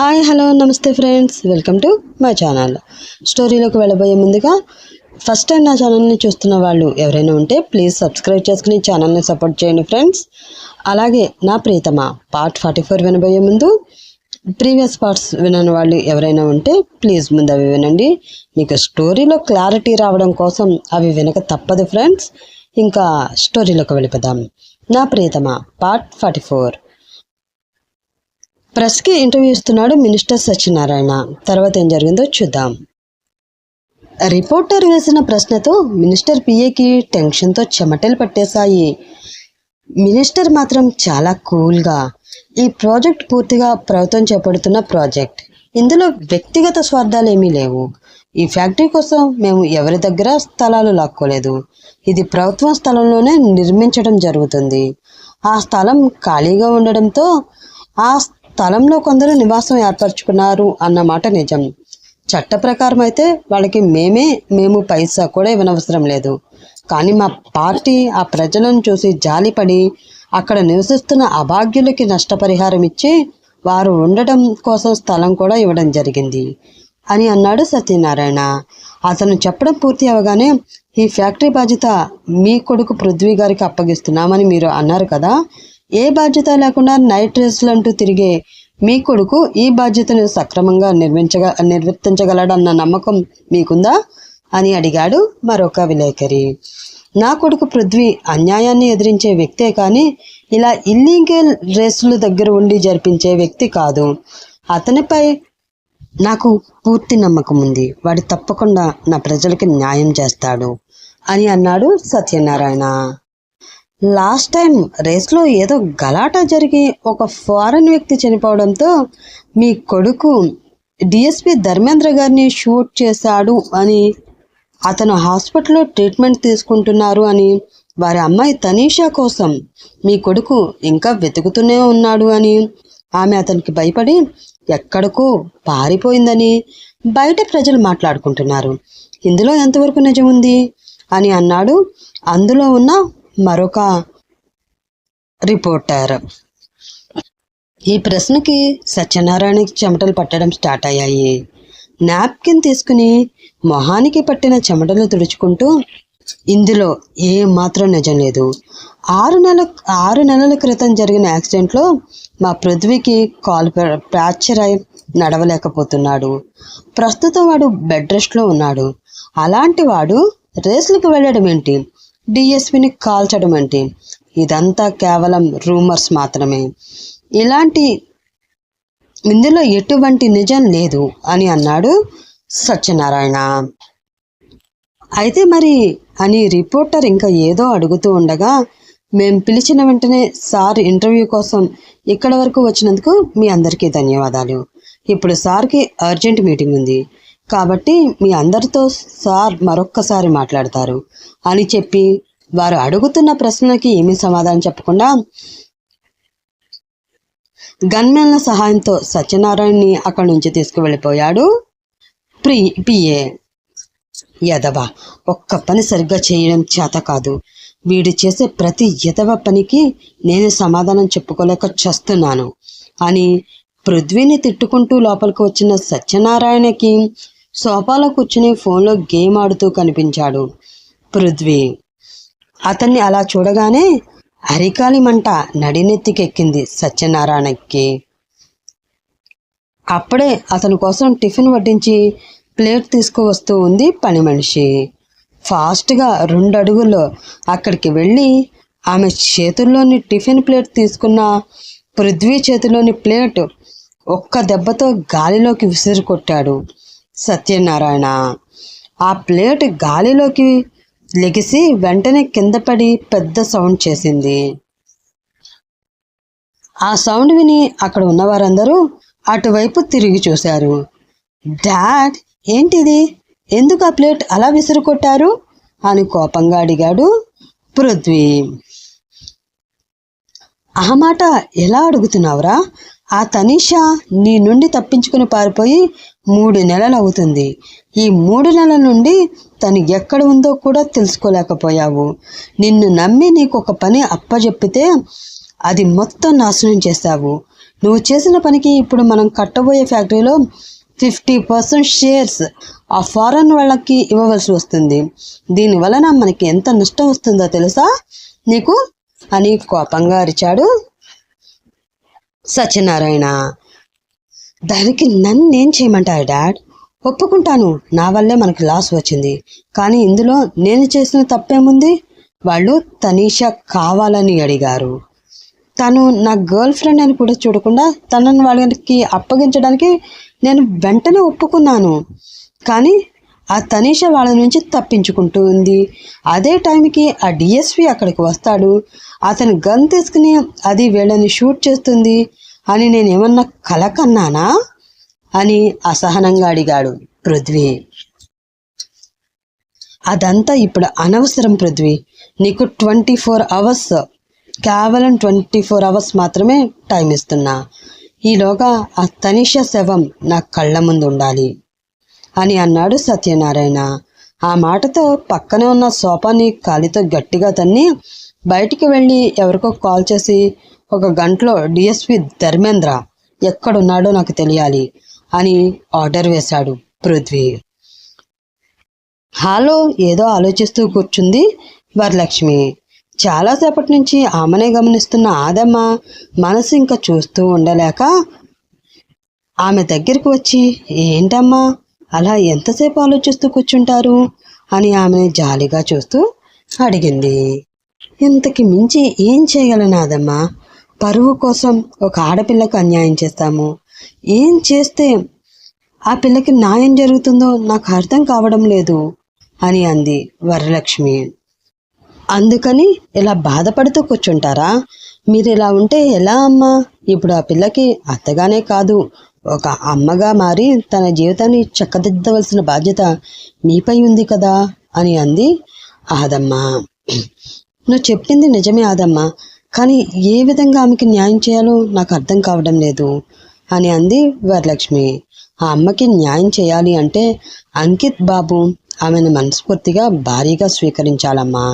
Hi hello నమస్తే friends. Welcome to my channel. స్టోరీలోకి వెళ్ళబోయే ముందుగా ఫస్ట్ టైం నా ఛానల్ని చూస్తున్న వాళ్ళు ఎవరైనా ఉంటే ప్లీజ్ సబ్స్క్రైబ్ చేసుకుని ఛానల్ని సపోర్ట్ చేయండి ఫ్రెండ్స్. అలాగే నా ప్రీతమ పార్ట్ ఫార్టీ ఫోర్ వినబోయే ముందు ప్రీవియస్ పార్ట్స్ వినని వాళ్ళు ఎవరైనా ఉంటే ప్లీజ్ ముందు అవి వినండి. మీకు స్టోరీలో క్లారిటీ రావడం కోసం అవి వినక తప్పదు ఫ్రెండ్స్. ఇంకా స్టోరీలోకి వెళ్ళిపోదాం. నా ప్రియతమ పార్ట్ ఫార్టీ ఫోర్. ప్రెస్కి ఇంటర్వ్యూ ఇస్తున్నాడు మినిస్టర్ సత్యనారాయణ. తర్వాత ఏం జరిగిందో చూద్దాం. రిపోర్టర్ వేసిన ప్రశ్నతో మినిస్టర్ పిఏకి టెన్షన్తో చెమటలు పట్టేశాయి. మినిస్టర్ మాత్రం చాలా కూల్గా ఈ ప్రాజెక్ట్ పూర్తిగా ప్రభుత్వం చేపడుతున్న ప్రాజెక్ట్. ఇందులో వ్యక్తిగత స్వార్థాలు ఏమీ లేవు. ఈ ఫ్యాక్టరీ కోసం మేము ఎవరి దగ్గర స్థలాలు లాక్కోలేదు. ఇది ప్రభుత్వం స్థలంలోనే నిర్మించడం జరుగుతుంది. ఆ స్థలం ఖాళీగా ఉండడంతో ఆ స్థలంలో కొందరు నివాసం ఏర్పరచుకున్నారు అన్నమాట నిజం. చట్ట ప్రకారం అయితే వాళ్ళకి మేమే మేము పైసా కూడా ఇవ్వనవసరం లేదు. కానీ మా పార్టీ ఆ ప్రజలను చూసి జాలిపడి అక్కడ నివసిస్తున్న అభాగ్యులకి నష్టపరిహారం ఇచ్చి వారు ఉండటం కోసం స్థలం కూడా ఇవ్వడం జరిగింది అని అన్నాడు సత్యనారాయణ. అతను చెప్పడం పూర్తి అవగానే ఈ ఫ్యాక్టరీ బాధ్యత మీ కొడుకు పృథ్వీ గారికి అప్పగిస్తున్నామని మీరు అన్నారు కదా ఏ బాధ్యత లేకుండా నైట్ రేసులు అంటూ తిరిగే మీ కొడుకు ఈ బాధ్యతను సక్రమంగా నిర్మించగ నిర్వర్తించగలడన్న నమ్మకం మీకుందా? అని అడిగాడు మరొక విలేకరి. నా కొడుకు పృథ్వీ అన్యాయాన్ని ఎదిరించే వ్యక్తే కానీ ఇలా ఇల్లీగల్ రేసులు దగ్గర ఉండి జరిపించే వ్యక్తి కాదు. అతనిపై నాకు పూర్తి నమ్మకం ఉంది. వాడు తప్పకుండా నా ప్రజలకి న్యాయం చేస్తాడు అని అన్నాడు సత్యనారాయణ. లాస్ట్ టైం రేస్లో ఏదో గలాట జరిగి ఒక ఫారెన్ వ్యక్తి చనిపోవడంతో మీ కొడుకు డిఎస్పి ధర్మేంద్ర గారిని షూట్ చేశాడు అని అతను హాస్పిటల్లో ట్రీట్మెంట్ తీసుకుంటున్నారు అని వారి అమ్మాయి తనీషా కోసం మీ కొడుకు ఇంకా వెతుకుతూనే ఉన్నాడు అని ఆమె అతనికి భయపడి ఎక్కడికో పారిపోయిందని బయట ప్రజలు మాట్లాడుకుంటున్నారు. ఇందులో ఎంతవరకు నిజం ఉంది అని అన్నాడు. అందులో ఉన్న మరొక రిపోర్టర్. ఈ ప్రశ్నకి సత్యనారాయణకి చెమటలు పట్టడం స్టార్ట్ అయ్యాయి. నాప్కిన్ తీసుకుని మొహానికి పట్టిన చెమటలు తుడుచుకుంటూ ఇందులో ఏ మాత్రం నిజం లేదు. ఆరు నెలల ఆరు నెలల క్రితం జరిగిన యాక్సిడెంట్లో మా పృథ్వీకి కాల్ ఫ్రాక్చర్ అయి నడవలేకపోతున్నాడు. ప్రస్తుతం వాడు బెడ్ రెస్ట్లో ఉన్నాడు. అలాంటి వాడు రేసులకు వెళ్ళడం ఏంటి? డిఎస్పిని కాల్చడం అంటే ఇదంతా కేవలం రూమర్స్ మాత్రమే. ఇలాంటి ఇందులో ఎటువంటి నిజం లేదు అని అన్నాడు సత్యనారాయణ. అయితే మరి అని రిపోర్టర్ ఇంకా ఏదో అడుగుతూ ఉండగా మేము పిలిచిన వెంటనే సార్ ఇంటర్వ్యూ కోసం ఇక్కడ వరకు వచ్చినందుకు మీ అందరికీ ధన్యవాదాలు. ఇప్పుడు సార్కి అర్జెంట్ మీటింగ్ ఉంది. కాబట్టి మీ అందరితో సార్ మరొక్కసారి మాట్లాడతారు అని చెప్పి వారు అడుగుతున్న ప్రశ్నలకి ఏమీ సమాధానం చెప్పకుండా గన్మెన్ల సహాయంతో సత్యనారాయణని అక్కడి నుంచి తీసుకువెళ్ళిపోయాడు ప్రి పిఏ. యదవ ఒక్క పని సరిగ్గా చేయడం చేత కాదు. వీడు చేసే ప్రతి యదవ పనికి నేను సమాధానం చెప్పుకోలేక చస్తున్నాను అని పృథ్వీని తిట్టుకుంటూ లోపలికి వచ్చిన సత్యనారాయణకి సోఫాలో కూర్చుని ఫోన్లో గేమ్ ఆడుతూ కనిపించాడు పృథ్వీ. అతన్ని అలా చూడగానే అరికాలి మంట నడినెత్తికెక్కింది సత్యనారాయణకి. అప్పుడే అతని కోసం టిఫిన్ వడ్డించి ప్లేట్ తీసుకువస్తూ ఉంది పని మనిషి. ఫాస్ట్గా రెండు అడుగుల్లో అక్కడికి వెళ్ళి ఆమె చేతుల్లోని టిఫిన్ ప్లేట్ తీసుకున్న పృథ్వీ చేతిలోని ప్లేట్ ఒక్క దెబ్బతో గాలిలోకి విసిరి కొట్టాడు సత్యనారాయణ. ఆ ప్లేట్ గాలిలోకి లెగిసి వెంటనే కింద పడి పెద్ద సౌండ్ చేసింది. ఆ సౌండ్ విని అక్కడ ఉన్న వారందరూ అటువైపు తిరిగి చూశారు. డాడ్ ఏంటిది? ఎందుకు ఆ ప్లేట్ అలా విసురుకొట్టారు? అని కోపంగా అడిగాడు పృథ్వీ. ఆ మాట ఎలా అడుగుతున్నావురా? ఆ తనీషా నీ నుండి తప్పించుకుని పారిపోయి మూడు నెలలు అవుతుంది ఈ మూడు నెలల నుండి తను ఎక్కడ ఉందో కూడా తెలుసుకోలేకపోయావు. నిన్ను నమ్మి నీకు ఒక పని అప్పజెప్పితే అది మొత్తం నాశనం చేశావు నువ్వు చేసిన పనికి ఇప్పుడు మనం కట్టబోయే ఫ్యాక్టరీలో ఫిఫ్టీ పర్సెంట్ షేర్స్ ఆ ఫారెన్ వాళ్ళకి ఇవ్వవలసి వస్తుంది. దీని వలన మనకి ఎంత నష్టం వస్తుందో తెలుసా? నీకు అని కోపంగా అరిచాడు సత్యనారాయణ. దానికి నన్నేం చేయమంటారు డాడ్? ఒప్పుకుంటాను. నా వల్లే మనకి లాస్ వచ్చింది. కానీ ఇందులో నేను చేసిన తప్పేముంది? వాళ్ళు తనీషా కావాలని అడిగారు. తను నా గర్ల్ ఫ్రెండ్ అని కూడా చూడకుండా తనని వాళ్ళకి అప్పగించడానికి నేను వెంటనే ఒప్పుకున్నాను. కానీ ఆ తనీష వాళ్ళ నుంచి తప్పించుకుంటుంది అదే టైంకి ఆ డిఎస్పి అక్కడికి వస్తాడు. అతను గన్ తీసుకుని అది వీళ్ళని షూట్ చేస్తుంది. అని నేనేమన్నా కల కన్నానా అని అసహనంగా అడిగాడు పృథ్వీ. అదంతా ఇప్పుడు అనవసరం పృథ్వీ. నీకు ట్వంటీ ఫోర్ అవర్స్ కేవలం ట్వంటీ ఫోర్ అవర్స్ మాత్రమే టైం ఇస్తున్నా. ఈలోగా ఆ తనిష శవం నా కళ్ళ ముందు ఉండాలి అని అన్నాడు సత్యనారాయణ. ఆ మాటతో పక్కనే ఉన్న సోఫాని కాలితో గట్టిగా తన్ని బయటికి వెళ్ళి ఎవరికో కాల్ చేసి ఒక గంటలో డిఎస్పి ధర్మేంద్ర ఎక్కడున్నాడో నాకు తెలియాలి అని ఆర్డర్ వేశాడు పృథ్వీ. హాలో ఏదో ఆలోచిస్తూ కూర్చుంది వరలక్ష్మి. చాలాసేపటి నుంచి ఆమెనే గమనిస్తున్న ఆదమ్మ మనసు ఇంకా చూస్తూ ఉండలేక ఆమె దగ్గరికి వచ్చి ఏంటమ్మా అలా ఎంతసేపు ఆలోచిస్తూ కూర్చుంటారు? అని ఆమె జాలిగా చూస్తూ అడిగింది. ఇంతకి మించి ఏం చేయగలను ఆదమ్మా? పరువు కోసం ఒక ఆడపిల్లకు అన్యాయం చేస్తాము. ఏం చేస్తే ఆ పిల్లకి న్యాయం జరుగుతుందో నాకు అర్థం కావడం లేదు అని అంది వరలక్ష్మి. అందుకని ఇలా బాధపడుతూ కూర్చుంటారా? మీరు ఇలా ఉంటే ఎలా అమ్మా? ఇప్పుడు ఆ పిల్లకి అత్తగానే కాదు ఒక అమ్మగా మారి తన జీవితాన్ని చక్కదిద్దవలసిన బాధ్యత మీపై ఉంది కదా అని అంది ఆదమ్మ. నువ్వు చెప్పింది నిజమే ఆదమ్మ. కానీ ఏ విధంగా ఆమెకి న్యాయం చేయాలో నాకు అర్థం కావడం లేదు అని అంది వరలక్ష్మి. ఆ అమ్మకి న్యాయం చేయాలి అంటే అంకిత్ బాబు ఆమెను మనస్ఫూర్తిగా భారీగా స్వీకరించాలమ్మా.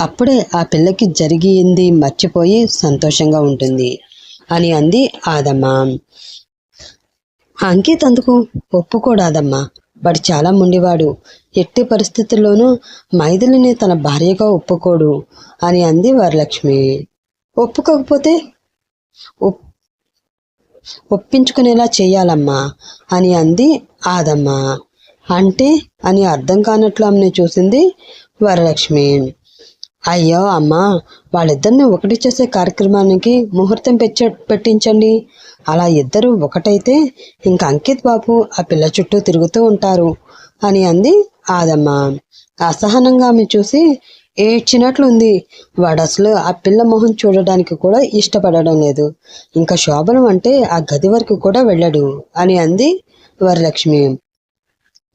అప్పుడే ఆ పిల్లకి జరిగింది మర్చిపోయి సంతోషంగా ఉంటుంది అని అంది ఆదమ్మ. అంకిత్ అందుకు ఒప్పుకోడాదమ్మా వాడు చాలా ముండివాడు. ఎట్టి పరిస్థితుల్లోనూ మైథిలిని తన భార్యగా ఒప్పుకోడు అని అంది వరలక్ష్మి. ఒప్పుకోకపోతే ఒప్- ఒప్పించుకునేలా చేయాలమ్మా అని అంది ఆదమ్మ. అంటే అని అర్థం కానట్లు ఆమెను చూసింది వరలక్ష్మి. అయ్యో అమ్మా వాళ్ళిద్దరిని ఒకటి చేసే కార్యక్రమానికి ముహూర్తం పెచ్చ పెట్టించండి. అలా ఇద్దరు ఒకటైతే ఇంకా అంకిత్ బాబు ఆ పిల్ల చుట్టూ తిరుగుతూ ఉంటారు అని అంది ఆదమ్మ. అసహనంగా ఆమె చూసి ఏడ్చినట్లుంది. వాడు అసలు ఆ పిల్ల మొహం చూడడానికి కూడా ఇష్టపడడం లేదు. ఇంకా శోభనం అంటే ఆ గది వరకు కూడా వెళ్ళడు అని అంది వరలక్ష్మి.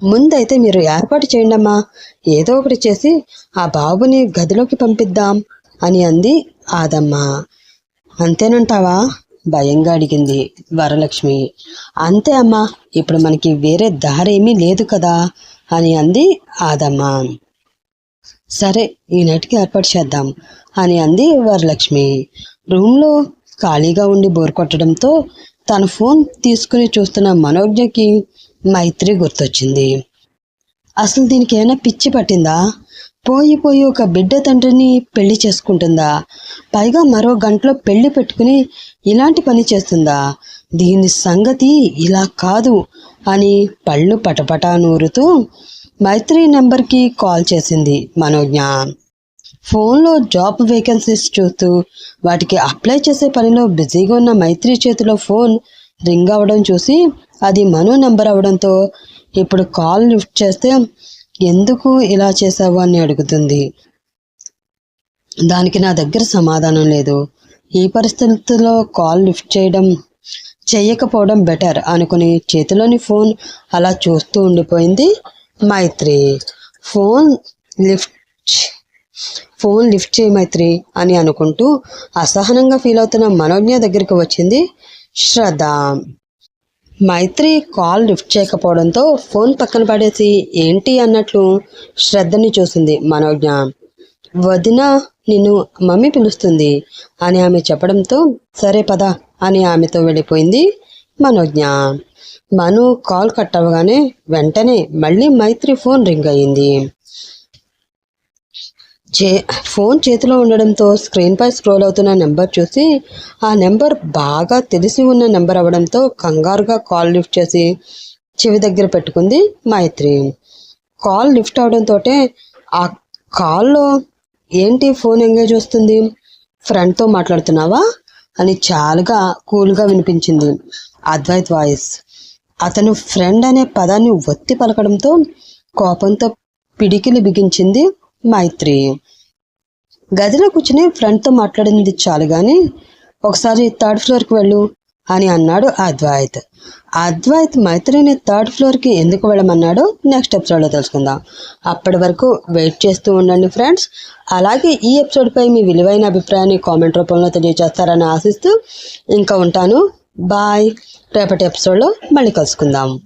ముందైతే మీరు ఏర్పాటు చేయండమ్మా. ఏదో ఒకటి చేసి ఆ బాబుని గదిలోకి పంపిద్దాం అని అంది ఆదమ్మ. అంతేనంటావా? భయంగా అడిగింది వరలక్ష్మి. అంతే అమ్మా ఇప్పుడు మనకి వేరే దారేమీ లేదు కదా అని అంది ఆదమ్మ. సరే ఈ ఏర్పాటు చేద్దాం అని అంది వరలక్ష్మి. రూమ్లో ఖాళీగా ఉండి బోర్ కొట్టడంతో తన ఫోన్ తీసుకుని చూస్తున్న మనోజ్ఞకి మైత్రి గుర్తొచ్చింది. అసలు దీనికి ఏమైనా పిచ్చి పట్టిందా? పోయి పోయి ఒక బిడ్డ తండ్రిని పెళ్ళి చేసుకుంటుందా? పైగా మరో గంటలో పెళ్ళి పెట్టుకుని ఇలాంటి పని చేస్తుందా? దీని సంగతి ఇలా కాదు అని పళ్ళు పటపటా నూరుతూ మైత్రి నెంబర్కి కాల్ చేసింది మనోజ్ఞ. ఫోన్లో జాబ్ వేకెన్సీస్ చూస్తూ వాటికి అప్లై చేసే పనిలో బిజీగా ఉన్న మైత్రి చేతిలో ఫోన్ రింగ్ అవ్వడం చూసి అది మను నెంబర్ అవడంతో ఇప్పుడు కాల్ లిఫ్ట్ చేస్తే ఎందుకు ఇలా చేసావు అని అడుగుతుంది. దానికి నా దగ్గర సమాధానం లేదు. ఈ పరిస్థితుల్లో కాల్ లిఫ్ట్ చేయడం చేయకపోవడం బెటర్ అనుకుని చేతిలోని ఫోన్ అలా చూస్తూ ఉండిపోయింది Maitri. Phone lift phone lift చేయి మైత్రి అని అనుకుంటూ అసహనంగా ఫీల్ అవుతున్న మనోజ్ఞ దగ్గరికి వచ్చింది శ్రద్ధ. మైత్రి కాల్ లిఫ్ట్ చేయకపోవడంతో ఫోన్ పక్కన పడేసి ఏంటి అన్నట్లు? శ్రద్ధని చూసింది మనోజ్ఞ. వదిన నిన్ను మమ్మీ పిలుస్తుంది అని ఆమె చెప్పడంతో సరే పద అని ఆమెతో వెళ్ళిపోయింది మనోజ్ఞ. మను కాల్ కట్ అవ్వగానే వెంటనే మళ్ళీ మైత్రి ఫోన్ రింగ్ అయ్యింది. చే ఫోన్ చేతిలో ఉండడంతో స్క్రీన్పై స్క్రోల్ అవుతున్న నెంబర్ చూసి ఆ నెంబర్ బాగా తెలిసి ఉన్న నెంబర్ అవ్వడంతో కంగారుగా కాల్ లిఫ్ట్ చేసి చెవి దగ్గర పెట్టుకుంది మైత్రి. కాల్ లిఫ్ట్ అవడంతో ఆ కాల్లో ఏంటి ఫోన్ ఎంగేజ్ వస్తుంది? ఫ్రెండ్తో మాట్లాడుతున్నావా? అని చాలాగా కూల్గా వినిపించింది అద్వైత్ వాయిస్. అతను ఫ్రెండ్ అనే పదాన్ని ఒత్తి పలకడంతో కోపంతో పిడికిలి బిగించింది మైత్రి. గదిలో కూర్చుని ఫ్రెండ్తో మాట్లాడింది చాలు కానీ ఒకసారి థర్డ్ ఫ్లోర్కి వెళ్ళు అని అన్నాడు అద్వైత్. అద్వైత్ మైత్రిని థర్డ్ ఫ్లోర్కి ఎందుకు వెళ్ళమన్నాడో నెక్స్ట్ ఎపిసోడ్లో తెలుసుకుందాం. అప్పటి వరకు వెయిట్ చేస్తూ ఉండండి ఫ్రెండ్స్. అలాగే ఈ ఎపిసోడ్పై మీ విలువైన అభిప్రాయాన్ని కామెంట్ రూపంలో తెలియజేస్తారని ఆశిస్తూ ఇంకా ఉంటాను. బాయ్. రేపటి ఎపిసోడ్లో మళ్ళీ కలుసుకుందాం.